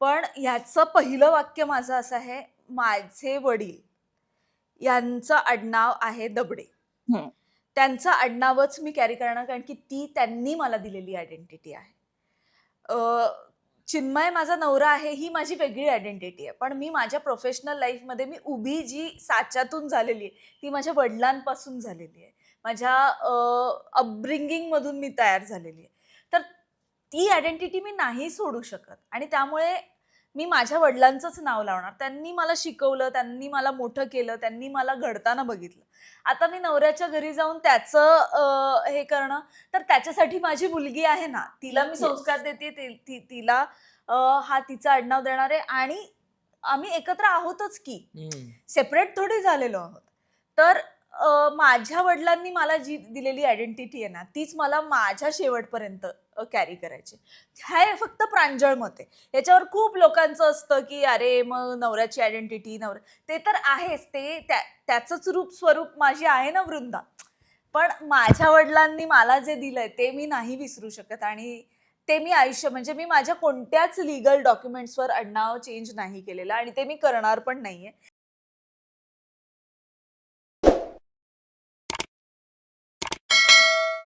पण ह्याचं पहिलं वाक्य माझं असं आहे माझे वडील. यांचं आडनाव आहे दबडे. त्यांचं आडनावच मी कॅरी करणार कारण की ती त्यांनी मला दिलेली आयडेंटिटी आहे. चिन्मय माझा नवरा आहे ही माझी वेगळी आयडेंटिटी आहे. पण मी माझ्या प्रोफेशनल लाईफमध्ये मी उभी जी साच्यातून झालेली आहे ती माझ्या वडिलांपासून झालेली आहे. माझ्या अपब्रिंगिंगमधून मी तयार झालेली आहे. तर ती आयडेंटिटी मी नाही सोडू शकत. आणि त्यामुळे मी माझ्या वडिलांचंच नाव लावणार. त्यांनी मला शिकवलं त्यांनी मला मोठं केलं त्यांनी मला घडताना बघितलं. आता मी नवऱ्याच्या घरी जाऊन त्याचं हे करणं तर त्याच्यासाठी माझी मुलगी आहे ना तिला मी. संस्कार देते ति- ति- तिला हा तिचा आडनाव देणार आहे. आणि आम्ही एकत्र आहोतच की सेपरेट थोडी झालेलो आहोत. तर माझ्या वडिलांनी मला जी दिलेली आयडेंटिटी आहे ना तीच मला माझ्या शेवटपर्यंत कॅरी करायची. हे फक्त प्रांजळ मत आहे. याच्यावर खूप लोकांचं असतं की अरे मग नवऱ्याची आयडेंटिटी नवरा ते तर आहेच. ते त्या त्याचंच रूप स्वरूप माझी आहे ना वृंदा. पण माझ्या वडिलांनी मला जे दिलंय ते मी नाही विसरू शकत आणि ते मी आयुष्य म्हणजे मी माझ्या कोणत्याच लिगल डॉक्युमेंट्सवर आडनाव चेंज नाही केलेलं आणि ते मी करणार पण नाहीये.